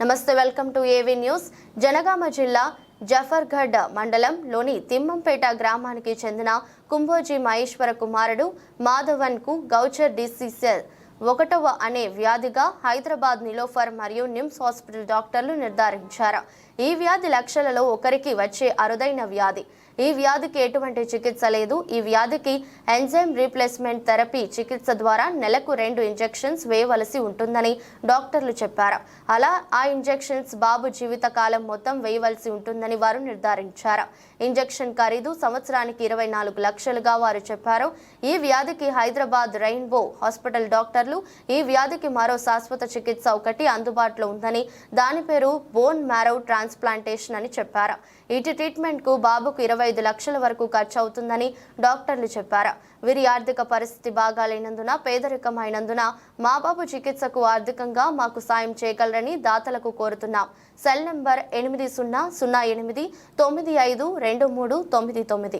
నమస్తే welcome to AV news Jangaon జిల్లా జఫర్గఢ్ మండలంలోని తిమ్మంపేట గ్రామానికి చెందిన కుంభోజీ మహేశ్వర కుమారుడు మాధవన్కు గౌచర్ డిసీజెస్ ఒకటవ అనే వ్యాధిగా హైదరాబాద్ నిలోఫర్ మరియు నిమ్స్ హాస్పిటల్ డాక్టర్లు నిర్ధారించారు. ఈ వ్యాధి లక్షలలో ఒకరికి వచ్చే అరుదైన వ్యాధి. ఈ వ్యాధికి ఎటువంటి చికిత్స లేదు. ఈ వ్యాధికి ఎంజైమ్ రీప్లేస్మెంట్ థెరపీ చికిత్స ద్వారా నెలకు రెండు ఇంజెక్షన్స్ వేయవలసి ఉంటుందని డాక్టర్లు చెప్పారు. అలా ఆ ఇంజెక్షన్స్ బాబు జీవితకాలం మొత్తం వేయవలసి ఉంటుందని వారు నిర్ధారించారు. ఇంజెక్షన్ ఖరీదు సంవత్సరానికి ఇరవై నాలుగు లక్షలుగా వారు చెప్పారు. ఈ వ్యాధికి హైదరాబాద్ రెయిన్బో హాస్పిటల్ డాక్టర్లు ఈ వ్యాధికి మరో శాశ్వత చికిత్స ఒకటి అందుబాటులో ఉందని దాని పేరు బోన్ మ్యారో ట్రాన్స్ప్లాంటేషన్ అని చెప్పారు. ఇటు ట్రీట్మెంట్కు బాబుకు ఇరవై ఐదు లక్షల వరకు ఖర్చు అవుతుందని డాక్టర్లు చెప్పారు. వీరి ఆర్థిక పరిస్థితి బాగాలేనందున పేదరికం అయినందున మా బాబు చికిత్సకు ఆర్థికంగా మాకు సాయం చేయగలరని దాతలకు కోరుతున్నాం. సెల్ నెంబర్ ఎనిమిది సున్నా సున్నా ఎనిమిది తొమ్మిది ఐదు రెండు మూడు తొమ్మిది తొమ్మిది.